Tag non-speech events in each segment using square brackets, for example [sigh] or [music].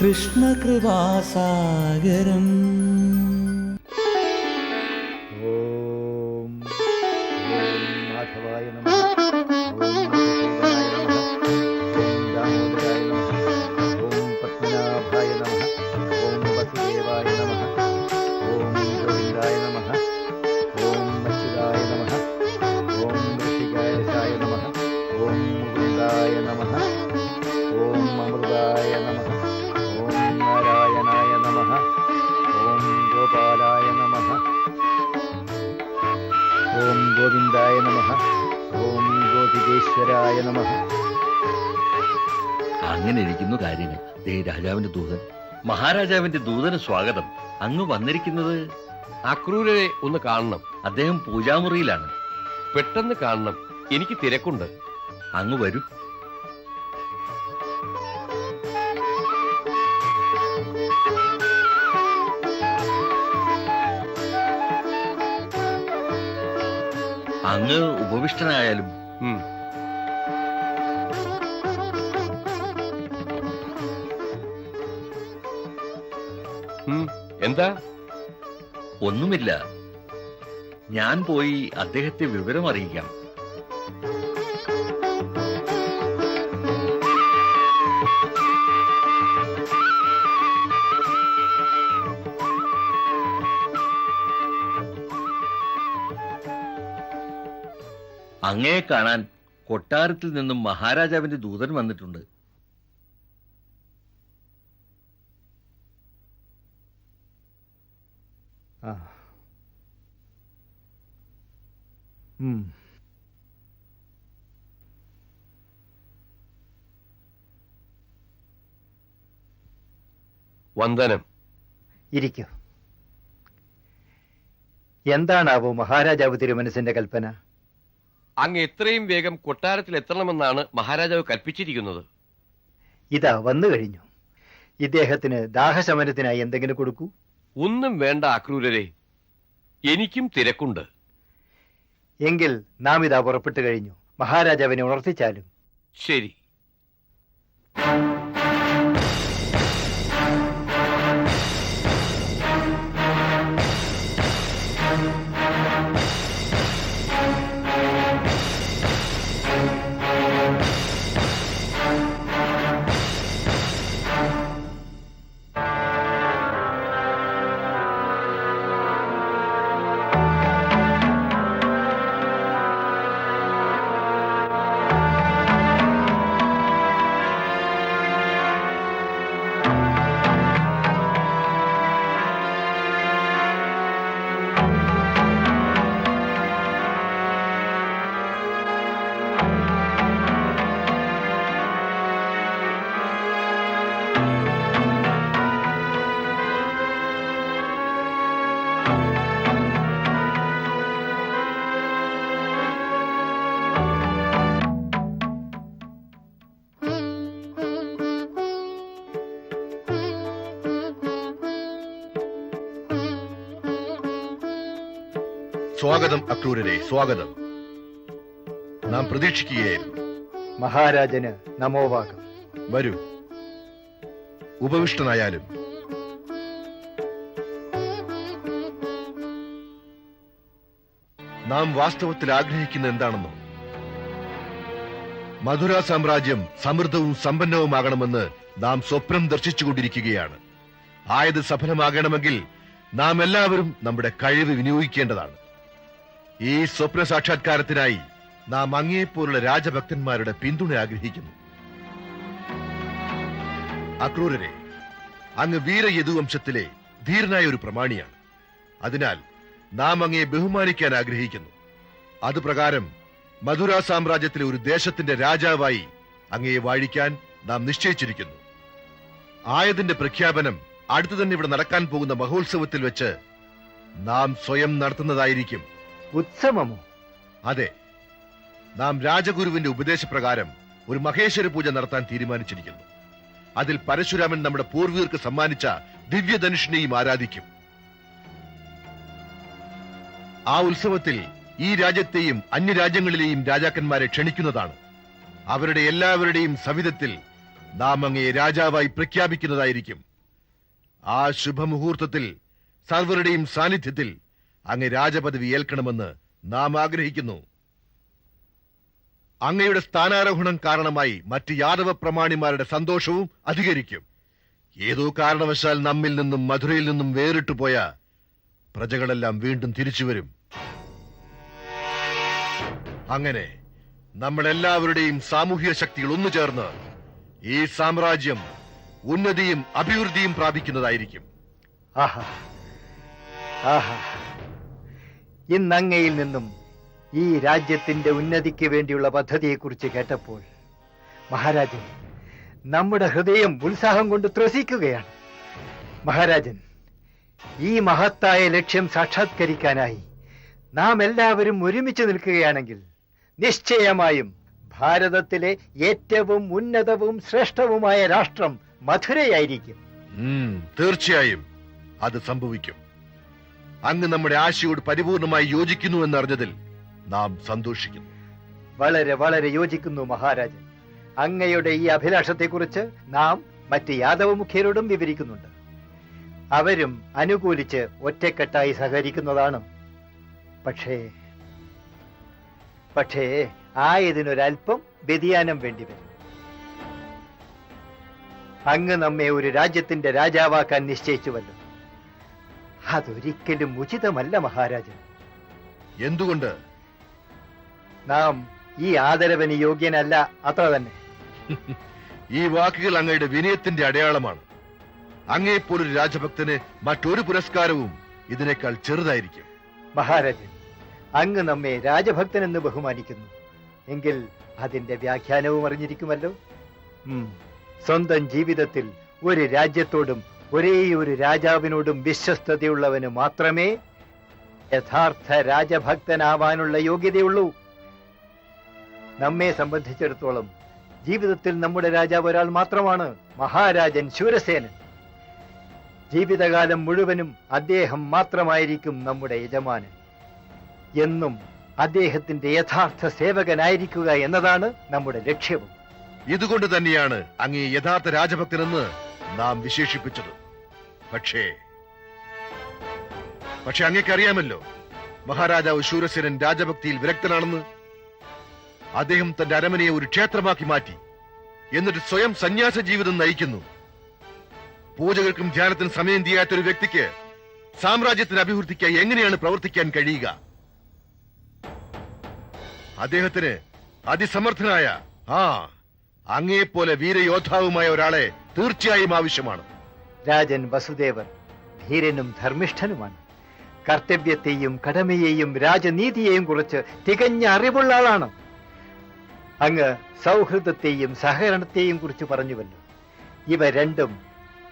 കൃഷ്ണകൃപാസാഗരം ഓം ഗോവിന്ദായ നമ. ഓം ഗോപികേശ്വരായ നമ. അങ്ങനെ ഇരിക്കുന്നു കാര്യങ്ങൾ. ദേ രാജാവിന്റെ ദൂതൻ. മഹാരാജാവിന്റെ ദൂതന് സ്വാഗതം. അങ്ങ് വന്നിരിക്കുന്നത്? അക്രൂരെ ഒന്ന് കാണണം. അദ്ദേഹം പൂജാമുറിയിലാണ്. പെട്ടെന്ന് കാണണം. എനിക്ക് തിരക്കുണ്ട്. അങ്ങ് വരൂ. അങ്ങ് ഉപവിഷ്ടനായാലും. എന്താ? ഒന്നുമില്ല. ഞാൻ പോയി അദ്ദേഹത്തെ വിവരം അറിയിക്കാം. അങ്ങയെ കാണാൻ കൊട്ടാരത്തിൽ നിന്നും മഹാരാജാവിന്റെ ദൂതൻ വന്നിട്ടുണ്ട്. വന്ദനം. ഇരിക്കൂ. എന്താണാവോ മഹാരാജാവ് തിരുമനസിന്റെ കൽപ്പന? അങ്ങ് എത്രയും വേഗം കൊട്ടാരത്തിൽ എത്തണമെന്നാണ് മഹാരാജാവ് കൽപ്പിച്ചിരിക്കുന്നത്. ഇതാ വന്നു കഴിഞ്ഞു. ഇദ്ദേഹത്തിന് ദാഹശമനത്തിനായി എന്തെങ്കിലും കൊടുക്കൂ? ഒന്നും വേണ്ട അക്രൂരരെ. എനിക്കും തിരക്കുണ്ട്. എങ്കിൽ നാം ഇതാ പുറപ്പെട്ടു കഴിഞ്ഞു. മഹാരാജാവിനെ ഉണർത്തിച്ചാലും. ശരി. സ്വാഗതം അക്രൂരരെ സ്വാഗതം. നാം പ്രതീക്ഷിക്കുകയായിരുന്നു. മഹാരാജന് നമോവാകം വരൂ. ഉപവിഷ്ടനായാലും. നാം വാസ്തവത്തിൽ ആഗ്രഹിക്കുന്ന എന്താണെന്നോ? മധുര സാമ്രാജ്യം സമൃദ്ധവും സമ്പന്നവുമാകണമെന്ന് നാം സ്വപ്നം ദർശിച്ചുകൊണ്ടിരിക്കുകയാണ്. ആയത് സഫലമാകണമെങ്കിൽ നാം എല്ലാവരും നമ്മുടെ കഴിവ് വിനിയോഗിക്കേണ്ടതാണ്. ഈ സ്വപ്ന സാക്ഷാത്കാരത്തിനായി നാം അങ്ങേപ്പോലുള്ള രാജഭക്തന്മാരുടെ പിന്തുണ ആഗ്രഹിക്കുന്നു. അക്രൂരരെ അങ്ങ് വീര യദുവംശത്തിലെ ധീരനായ ഒരു പ്രമാണിയാണ്. അതിനാൽ നാം അങ്ങയെ ബഹുമാനിക്കാൻ ആഗ്രഹിക്കുന്നു. അതുപ്രകാരം മധുര സാമ്രാജ്യത്തിലെ ഒരു ദേശത്തിന്റെ രാജാവായി അങ്ങയെ വാഴിക്കാൻ നാം നിശ്ചയിച്ചിരിക്കുന്നു. ആയതിന്റെ പ്രഖ്യാപനം അടുത്തു തന്നെ ഇവിടെ നടക്കാൻ പോകുന്ന മഹോത്സവത്തിൽ വെച്ച് നാം സ്വയം നടത്തുന്നതായിരിക്കും ഉത്സവമോ? അതെ. നാം രാജഗുരുവിന്റെ ഉപദേശപ്രകാരം ഒരു മഹേശ്വര പൂജ നടത്താൻ തീരുമാനിച്ചിരിക്കുന്നു. അതിൽ പരശുരാമൻ നമ്മുടെ പൂർവികർക്ക് സമ്മാനിച്ച ദിവ്യധനുഷിനെയും ആരാധിക്കും. ആ ഉത്സവത്തിൽ ഈ രാജ്യത്തെയും അന്യരാജ്യങ്ങളിലെയും രാജാക്കന്മാരെ ക്ഷണിക്കുന്നതാണ്. അവരുടെ എല്ലാവരുടെയും സവിധത്തിൽ നാം അങ്ങയെ രാജാവായി പ്രഖ്യാപിക്കുന്നതായിരിക്കും. ആ ശുഭമുഹൂർത്തത്തിൽ സർവരുടെയും സാന്നിധ്യത്തിൽ അങ്ങ് രാജപദവി ഏൽക്കണമെന്ന് നാം ആഗ്രഹിക്കുന്നു. അങ്ങയുടെ സ്ഥാനാരോഹണം കാരണമായി മറ്റ് യാദവ പ്രമാണിമാരുടെ സന്തോഷവും അധികരിക്കും. ഏതോ കാരണവശാൽ നമ്മിൽ നിന്നും മധുരയിൽ നിന്നും വേറിട്ടു പോയ പ്രജകളെല്ലാം വീണ്ടും തിരിച്ചുവരും അങ്ങനെ നമ്മളെല്ലാവരുടെയും സാമൂഹിക ശക്തികൾ ഒന്നു ചേർന്ന് ഈ സാമ്രാജ്യം ഉന്നതിയും അഭിവൃദ്ധിയും പ്രാപിക്കുന്നതായിരിക്കും. ആഹാ. ആഹാ. ഇന്നങ്ങയിൽ നിന്നും ഈ രാജ്യത്തിന്റെ ഉന്നതിക്ക് വേണ്ടിയുള്ള പദ്ധതിയെക്കുറിച്ച് കേട്ടപ്പോൾ മഹാരാജൻ നമ്മുടെ ഹൃദയം ഉത്സാഹം കൊണ്ട് ത്രസിക്കുകയാണ്. മഹാരാജൻ ഈ മഹത്തായ ലക്ഷ്യം സാക്ഷാത്കരിക്കാനായി നാം എല്ലാവരും ഒരുമിച്ച് നിൽക്കുകയാണെങ്കിൽ നിശ്ചയമായും ഭാരതത്തിലെ ഏറ്റവും ഉന്നതവും ശ്രേഷ്ഠവുമായ രാഷ്ട്രം മധുരയായിരിക്കും. തീർച്ചയായും അത് സംഭവിക്കും. അങ്ങ് നമ്മുടെ ആശയോട് പരിപൂർണമായി യോജിക്കുന്നു എന്നറിഞ്ഞതിൽ നാം സന്തോഷിക്കുന്നു. വളരെ വളരെ യോജിക്കുന്നു മഹാരാജൻ. അങ്ങയുടെ ഈ അഭിലാഷത്തെക്കുറിച്ച് നാം മറ്റ് യാദവ മുഖ്യരോടും വിവരിക്കുന്നുണ്ട്. അവരും അനുകൂലിച്ച് ഒറ്റക്കെട്ടായി സഹകരിക്കുന്നതാണ്. പക്ഷേ പക്ഷേ ആയതിനൊരൽപ്പം വ്യതിയാനം വേണ്ടിവരും അങ്ങ് നമ്മെ ഒരു രാജ്യത്തിന്റെ രാജാവാക്കാൻ നിശ്ചയിച്ചുവല്ലോ. അതൊരിക്കലും ഉചിതമല്ല മഹാരാജൻ. എന്തുകൊണ്ട്? നാം ഈ ആദരവിന് യോഗ്യനല്ല അത്ര തന്നെ. [laughs] ഈ വാക്കുകൾ അങ്ങയുടെ വിനയത്തിന്റെ അടയാളമാണ്. അങ്ങയെപ്പോലൊരു രാജഭക്തന് മറ്റൊരു പുരസ്കാരവും ഇതിനേക്കാൾ ചെറുതായിരിക്കും. മഹാരാജൻ അങ്ങ് നമ്മെ രാജഭക്തൻ എന്ന് ബഹുമാനിക്കുന്നു. എങ്കിൽ അതിന്റെ വ്യാഖ്യാനവും അറിഞ്ഞിരിക്കുമല്ലോ. സ്വന്തം ജീവിതത്തിൽ ഒരു രാജ്യത്തോടും ഒരേ ഒരു രാജാവിനോടും വിശ്വസ്തതയുള്ളവന് മാത്രമേ യഥാർത്ഥ രാജഭക്തനാവാനുള്ള യോഗ്യതയുള്ളൂ. നമ്മെ സംബന്ധിച്ചിടത്തോളം ജീവിതത്തിൽ നമ്മുടെ രാജാവ് ഒരാൾ മാത്രമാണ് മഹാരാജൻ ശൂരസേനൻ. ജീവിതകാലം മുഴുവനും അദ്ദേഹം മാത്രമായിരിക്കും നമ്മുടെ യജമാനൻ. എന്നും അദ്ദേഹത്തിന്റെ യഥാർത്ഥ സേവകനായിരിക്കുക എന്നതാണ് നമ്മുടെ ലക്ഷ്യവും. ഇതുകൊണ്ട് തന്നെയാണ് അങ്ങേ യഥാർത്ഥ രാജഭക്തനെന്ന് നാം വിശേഷിപ്പിച്ചത്. പക്ഷേ പക്ഷെ അങ്ങേക്കറിയാമല്ലോ മഹാരാജാവ് ശൂരസേനൻ രാജഭക്തിയിൽ വിരക്തനാണെന്ന്. അദ്ദേഹം തന്റെ അരമനയെ ഒരു ക്ഷേത്രമാക്കി മാറ്റി എന്നിട്ട് സ്വയം സന്യാസ ജീവിതം നയിക്കുന്നു. പൂജകൾക്കും ധ്യാനത്തിനും സമയം ചെയ്യാത്ത ഒരു വ്യക്തിക്ക് സാമ്രാജ്യത്തിന് അഭിവൃദ്ധിക്കായി എങ്ങനെയാണ് പ്രവർത്തിക്കാൻ കഴിയുക? അദ്ദേഹത്തിന് അതിസമർത്ഥനായ ആ അങ്ങയെപ്പോലെ വീരയോദ്ധാവുമായ ഒരാളെ തീർച്ചയായും ആവശ്യമാണ്. രാജൻ വസുദേവർ ധീരനും ധർമ്മിഷ്ഠനുമാണ്. കർത്തവ്യത്തെയും കടമയെയും രാജനീതിയെയും കുറിച്ച് തികഞ്ഞ അറിവുള്ള ആളാണ്. അങ്ങ് സൗഹൃദത്തെയും സഹകരണത്തെയും കുറിച്ച് പറഞ്ഞുവല്ലോ. ഇവ രണ്ടും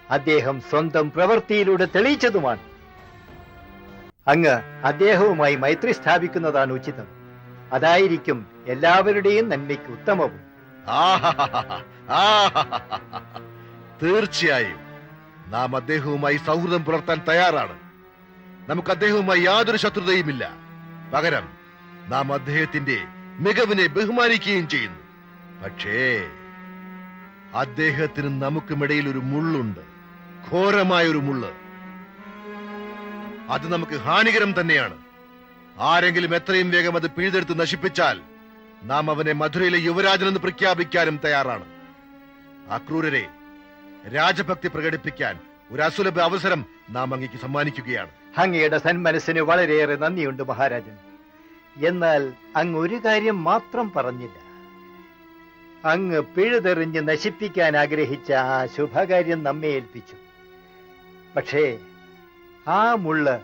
അദ്ദേഹം സ്വന്തം പ്രവൃത്തിയിലൂടെ തെളിയിച്ചതുമാണ്. അങ്ങ് അദ്ദേഹവുമായി മൈത്രി സ്ഥാപിക്കുന്നതാണ് ഉചിതം. അതായിരിക്കും എല്ലാവരുടെയും നന്മയ്ക്ക് ഉത്തമവും. തീർച്ചയായും നാം അദ്ദേഹവുമായി സൗഹൃദം പുലർത്താൻ തയ്യാറാണ്. നമുക്ക് അദ്ദേഹവുമായി യാതൊരു ശത്രുതയുമില്ല. പകരം നാം അദ്ദേഹത്തിന്റെ മികവിനെ ബഹുമാനിക്കുകയും ചെയ്യുന്നു. പക്ഷേ അദ്ദേഹത്തിന് നമുക്കുമിടയിൽ ഒരു മുള്ളുണ്ട്. ഘോരമായ ഒരു മുള്ള്. അത് നമുക്ക് ഹാനികരം തന്നെയാണ്. ആരെങ്കിലും എത്രയും വേഗം അത് പിഴുതെടുത്ത് നശിപ്പിച്ചാൽ നാം അവനെ മധുരയിലെ യുവരാജനെന്ന് പ്രഖ്യാപിക്കാനും തയ്യാറാണ്. അക്രൂരരെ രാജഭക്തി പ്രകടിപ്പിക്കാൻ ഒരു അസുലഭ അവസരം നാം അങ്ങേക്ക് സമ്മാനിക്കുകയാണ്. അങ്ങയുടെ സന്മനസ്സിന് വളരെയേറെ നന്ദിയുണ്ട് മഹാരാജൻ. എന്നാൽ അങ്ങ് ഒരു കാര്യം മാത്രം പറഞ്ഞില്ല. അങ്ങ് പിഴുതെറിഞ്ഞ് നശിപ്പിക്കാൻ ആഗ്രഹിച്ച ആ ശുഭകാര്യം നമ്മെ ഏൽപ്പിച്ചു. പക്ഷേ ആ മുള്ള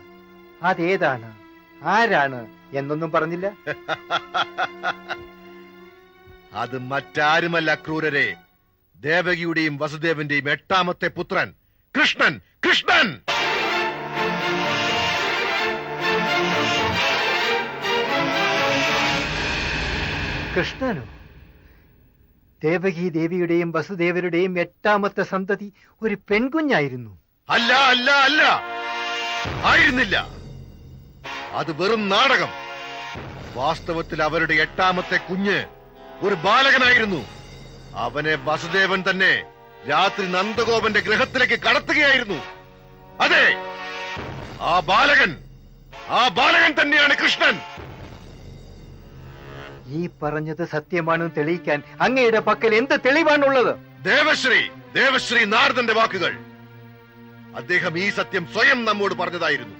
അതേതാണ്? ആരാണ് എന്നൊന്നും പറഞ്ഞില്ല. [laughs] അത് മറ്റാരുമല്ല ക്രൂരരെ. ദേവകിയുടെയും വസുദേവന്റെയും എട്ടാമത്തെ പുത്രൻ കൃഷ്ണൻ കൃഷ്ണൻ! കൃഷ്ണനോ? ദേവകി ദേവിയുടെയും വസുദേവരുടെയും എട്ടാമത്തെ സന്തതി ഒരു പെൺകുഞ്ഞായിരുന്നു. അല്ല അല്ല അല്ല! ആയിരുന്നില്ല! അത് വെറും നാടകം. വാസ്തവത്തിൽ അവരുടെ എട്ടാമത്തെ കുഞ്ഞ് ഒരു ബാലകനായിരുന്നു. അവനെ വസുദേവൻ തന്നെ രാത്രി നന്ദഗോപന്റെ ഗൃഹത്തിലേക്ക് കടത്തുകയായിരുന്നു. അതെ ആ ബാലകൻ ആ ബാലകൻ തന്നെയാണ് കൃഷ്ണൻ. ഈ പറഞ്ഞത് സത്യമാണെന്ന് തെളിയിക്കാൻ അങ്ങയുടെ പക്കൽ എന്ത് തെളിവാണുള്ളത്? ദേവശ്രീ ദേവശ്രീ നാരദന്റെ വാക്കുകൾ. അദ്ദേഹം ഈ സത്യം സ്വയം നമ്മോട് പറഞ്ഞതായിരുന്നു.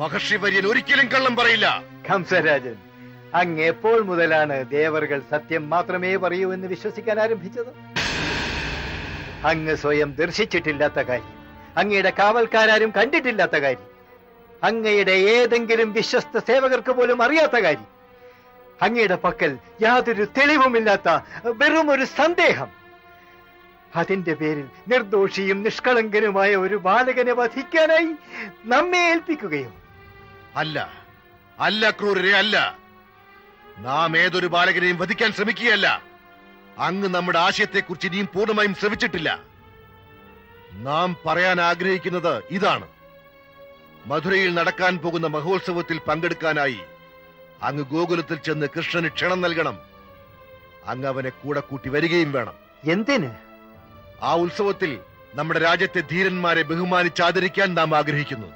മഹർഷി വര്യൻ ഒരിക്കലും കള്ളം പറയില്ല. കംസരാജൻ അങ്ങ് എപ്പോൾ മുതലാണ് ദേവറുകൾ സത്യം മാത്രമേ പറയൂ എന്ന് വിശ്വസിക്കാൻ ആരംഭിച്ചത്? അങ്ങ് സ്വയം ദർശിച്ചിട്ടില്ലാത്ത കാര്യം അങ്ങയുടെ കാവൽക്കാരും കണ്ടിട്ടില്ലാത്ത കാര്യം അങ്ങയുടെ ഏതെങ്കിലും വിശ്വസ്ത സേവകർക്ക് പോലും അറിയാത്ത കാര്യം അങ്ങയുടെ പക്കൽ യാതൊരു തെളിവുമില്ലാത്ത വെറും ഒരു സന്ദേഹം. അതിന്റെ പേരിൽ നിർദോഷിയും നിഷ്കളങ്കനുമായ ഒരു ബാലകനെ വധിക്കാനായി നമ്മെ ഏൽപ്പിക്കുകയോ അല്ല. അല്ല ക്രൂരരെ അല്ല. നാം ഏതൊരു ബാലകനെയും വധിക്കാൻ ശ്രമിക്കുകയല്ല. അങ്ങ് നമ്മുടെ ആശയത്തെക്കുറിച്ച് ഇനിയും പൂർണമായും ശ്രമിച്ചിട്ടില്ല നാം പറയാൻ ആഗ്രഹിക്കുന്നത് ഇതാണ്. മധുരയിൽ നടക്കാൻ പോകുന്ന മഹോത്സവത്തിൽ പങ്കെടുക്കാനായി അങ്ങ് ഗോകുലത്തിൽ ചെന്ന് കൃഷ്ണന് ക്ഷണം നൽകണം. അങ്ങ് അവനെ കൂടെ കൂട്ടി വരികയും വേണം. എന്തിന്? ആ ഉത്സവത്തിൽ നമ്മുടെ രാജ്യത്തെ ധീരന്മാരെ ബഹുമാനിച്ചാദരിക്കാൻ നാം ആഗ്രഹിക്കുന്നു.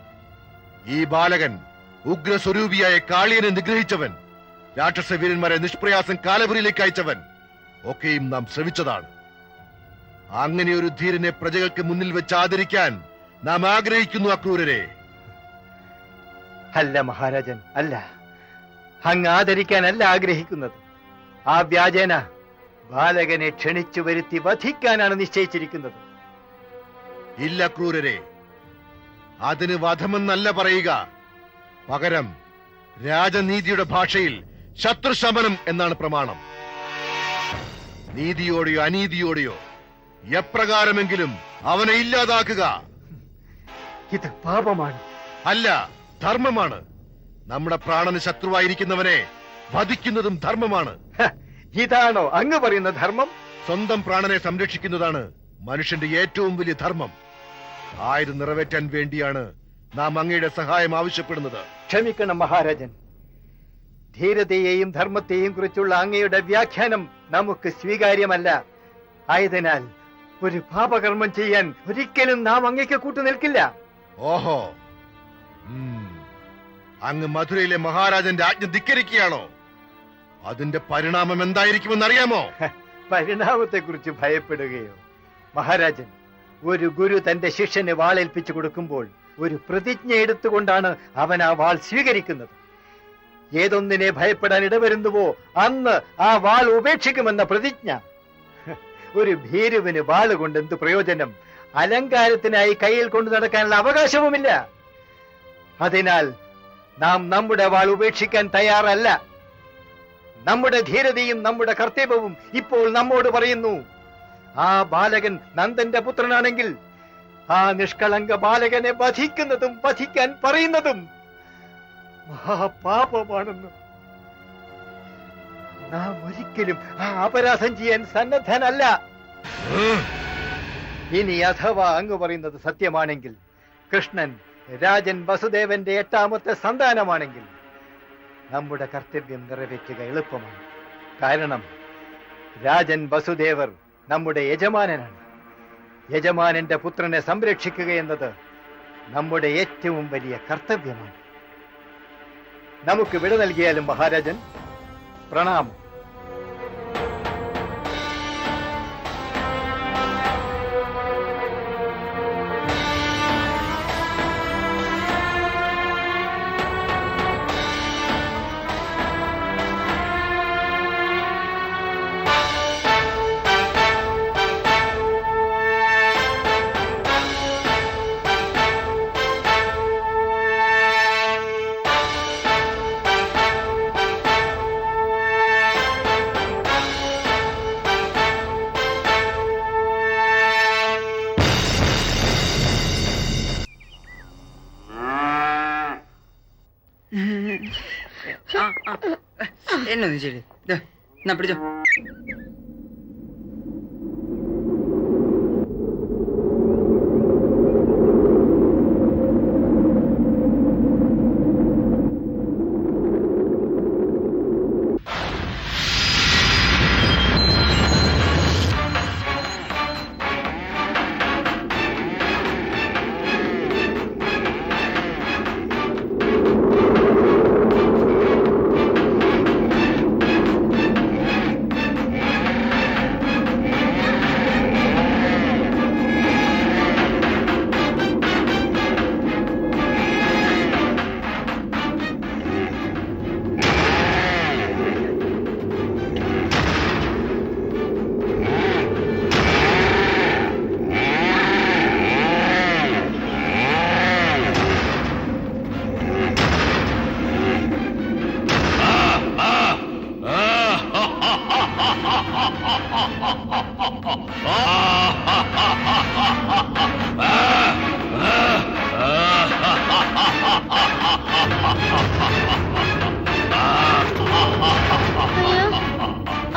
ഈ ബാലകൻ ഉഗ്രസ്വരൂപിയായ കാളിയനെ നിഗ്രഹിച്ചവൻ രാക്ഷസവീരന്മാരെ നിഷ്പ്രയാസം കാലപുരിയിലേക്ക് അയച്ചവൻ ഒക്കെയും നാം ശ്രമിച്ചതാണ് അങ്ങനെ ഒരു ധീരനെ പ്രജകൾക്ക് മുന്നിൽ വെച്ച് ആദരിക്കാൻ നാം ആഗ്രഹിക്കുന്നു അക്രൂരരെ. അല്ല മഹാരാജൻ അല്ല. അങ്ങ് ആദരിക്കാനല്ല ആഗ്രഹിക്കുന്നത്. ആ വ്യാജേന ബാലകനെ ക്ഷണിച്ചു വരുത്തി വധിക്കാനാണ് നിശ്ചയിച്ചിരിക്കുന്നത്. ഇല്ല ക്രൂരരെ അതിന് വധമെന്നല്ല പറയുക. പകരം രാജനീതിയുടെ ഭാഷയിൽ ശത്രുശമനം എന്നാണ് പ്രമാണം. നീതിയോടെയോ അനീതിയോടെയോ എപ്രകാരമെങ്കിലും അവനെ ഇല്ലാതാക്കുക. ഇത് പാപമാണ്. അല്ല ധർമ്മമാണ്. നമ്മുടെ പ്രാണന് ശത്രുവായിരിക്കുന്നവനെ വധിക്കുന്നതും ധർമ്മമാണ്. ഇതാണോ അങ്ങ് പറയുന്ന ധർമ്മം? സ്വന്തം പ്രാണനെ സംരക്ഷിക്കുന്നതാണ് മനുഷ്യന്റെ ഏറ്റവും വലിയ ധർമ്മം. ആയത് നിറവേറ്റാൻ വേണ്ടിയാണ് നാം അങ്ങയുടെ സഹായം ആവശ്യപ്പെടുന്നത്. ക്ഷമിക്കണം മഹാരാജൻ. ധീരതയെയും ധർമ്മത്തെയും കുറിച്ചുള്ള അങ്ങയുടെ വ്യാഖ്യാനം നമുക്ക് സ്വീകാര്യമല്ല. ആയതിനാൽ ഒരു പാപകർമ്മം ചെയ്യാൻ ഒരിക്കലും നാം അങ്ങയ്ക്ക് കൂട്ടുനിൽക്കില്ല ഓഹോ. അങ്ങ് മധുരയിലെ മഹാരാജന്റെ ആജ്ഞ ധിക്കരിക്കുകയാണോ? അതിന്റെ പരിണാമം എന്തായിരിക്കുമെന്ന് അറിയാമോ പരിണാമത്തെ കുറിച്ച് ഭയപ്പെടുകയോ. മഹാരാജൻ ഒരു ഗുരു തന്റെ ശിഷ്യനെ വാളേൽപ്പിച്ചു കൊടുക്കുമ്പോൾ ഒരു പ്രതിജ്ഞ എടുത്തുകൊണ്ടാണ് അവൻ ആ വാൾ സ്വീകരിക്കുന്നത്. ഏതൊന്നിനെ ഭയപ്പെടാൻ ഇടവരുന്നുവോ അന്ന് ആ വാൾ ഉപേക്ഷിക്കുമെന്ന പ്രതിജ്ഞ. ഒരു ഭീരുവിന് വാൾ കൊണ്ട് എന്ത് പ്രയോജനം? അലങ്കാരത്തിനായി കയ്യിൽ കൊണ്ടു നടക്കാനുള്ള അവകാശവുമില്ല. അതിനാൽ നാം നമ്മുടെ വാൾ ഉപേക്ഷിക്കാൻ തയ്യാറല്ല. നമ്മുടെ ധീരതയും നമ്മുടെ കർത്തവ്യവും ഇപ്പോൾ നമ്മോട് പറയുന്നു ആ ബാലകൻ നന്ദന്റെ പുത്രനാണെങ്കിൽ ആ നിഷ്കളങ്ക ബാലകനെ വധിക്കുന്നതും വധിക്കാൻ പറയുന്നതും മഹാപാപമാണെന്ന്. നാം ഒരിക്കലും ആ അപരാധം ചെയ്യാൻ സന്നദ്ധനല്ല. ഇനി അഥവാ അങ്ങ് പറയുന്നത് സത്യമാണെങ്കിൽ കൃഷ്ണൻ രാജൻ വസുദേവന്റെ എട്ടാമത്തെ സന്താനമാണെങ്കിൽ നമ്മുടെ കർത്തവ്യം നിറവേറ്റുക എളുപ്പമാണ്. കാരണം രാജൻ വസുദേവർ നമ്മുടെ യജമാനനാണ്. യജമാനന്റെ പുത്രനെ സംരക്ഷിക്കുക എന്നത് നമ്മുടെ ഏറ്റവും വലിയ കർത്തവ്യമാണ്. നമുക്ക് വിട നൽകിയാലും മഹാരാജൻ പ്രണാമം. ആ, ആ. എന്നൊന്ന് ശരി ദേ, എന്നാ പിടിച്ചോ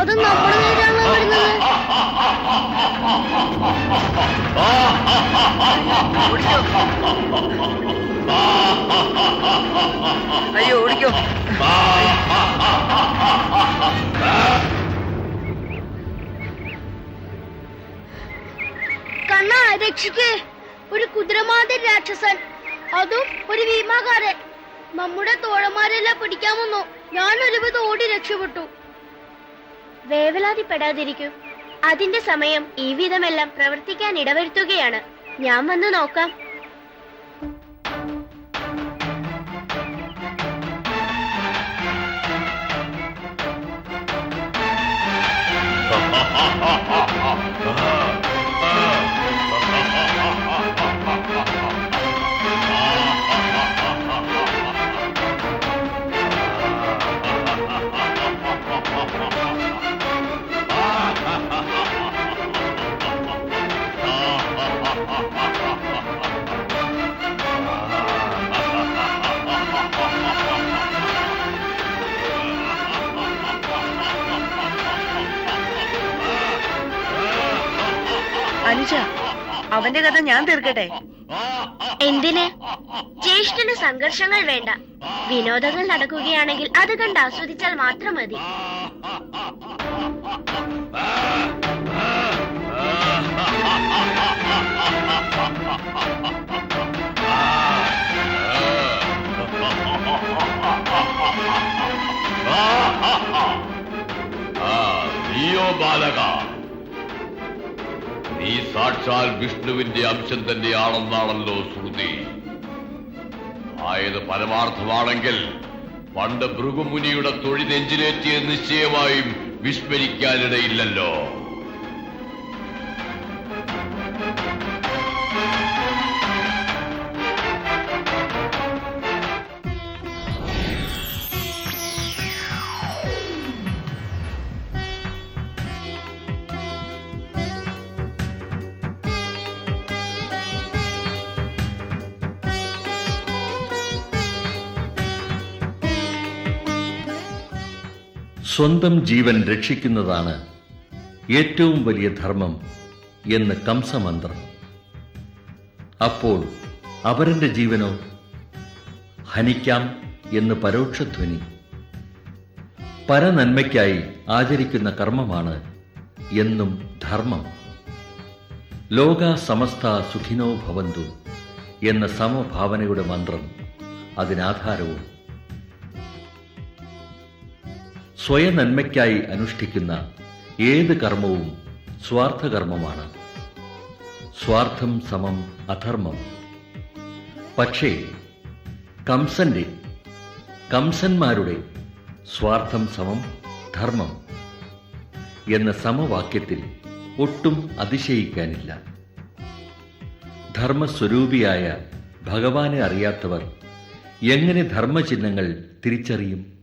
അത് നമ്മുടെ നേരാണോ വരുന്നത്. അയ്യോ ഓടിക്കോ. കണ്ണ രക്ഷിക്ക്. ഒരു കുതിരമാതിരി രാക്ഷസൻ. അതും ഒരു ഭീമാകാരൻ. നമ്മുടെ തോഴന്മാരെല്ലാം പിടിക്കാമെന്നോ ഞാൻ ഒരുവിധം ഓടി രക്ഷപ്പെട്ടു. വേവലാതിപ്പെടാതിരിക്കും. അതിന്റെ സമയം ഈ വിധമെല്ലാം പ്രവർത്തിക്കാൻ ഇടവരുത്തുകയാണ്. ഞാൻ വന്ന് നോക്കാം. അവന്റെ കഥ ഞാൻ തീർക്കട്ടെ? എന്തിന്? ജ്യേഷ്ഠന് സംഘർഷങ്ങൾ വേണ്ട. വിനോദങ്ങൾ നടക്കുകയാണെങ്കിൽ അത് കണ്ട് ആസ്വദിച്ചാൽ മാത്രം മതി. നീയോ ബാലക? നീ സാക്ഷാൽ വിഷ്ണുവിന്റെ അംശം തന്നെയാണെന്നാണല്ലോ ശ്രുതി. ആയത് പരമാർത്ഥമാണെങ്കിൽ പണ്ട് ഭൃഗുമുനിയുടെ തൊഴിൽ നെഞ്ചിലേറ്റിയ നിശ്ചയമായും വിസ്മരിക്കാനിടയില്ലല്ലോ. സ്വന്തം ജീവൻ രക്ഷിക്കുന്നതാണ് ഏറ്റവും വലിയ ധർമ്മം എന്ന് കംസമന്ത്രം. അപ്പോൾ അവരന്റെ ജീവനോ? ഹനിക്കാം എന്ന് പരോക്ഷധ്വനി. പരനന്മയ്ക്കായി ആചരിക്കുന്ന കർമ്മമാണ് എന്നും ധർമ്മം. ലോക സമസ്ത സുഖിനോ ഭവന്തു എന്ന സമഭാവനയുടെ മന്ത്രം അതിനാധാരവും സ്വയനന്മയ്ക്കായി അനുഷ്ഠിക്കുന്ന ഏത് കർമ്മവും സ്വാർത്ഥകർമ്മമാണ്. സ്വാർത്ഥം സമം അധർമ്മം. പക്ഷേ കംസന്റെ കംസന്മാരുടെ സ്വാർത്ഥം സമം ധർമ്മം എന്ന സമവാക്യത്തിൽ ഒട്ടും അതിശയിക്കാനില്ല. ധർമ്മസ്വരൂപിയായ ഭഗവാനെ അറിയാത്തവർ എങ്ങനെ ധർമ്മചിഹ്നങ്ങൾ തിരിച്ചറിയും?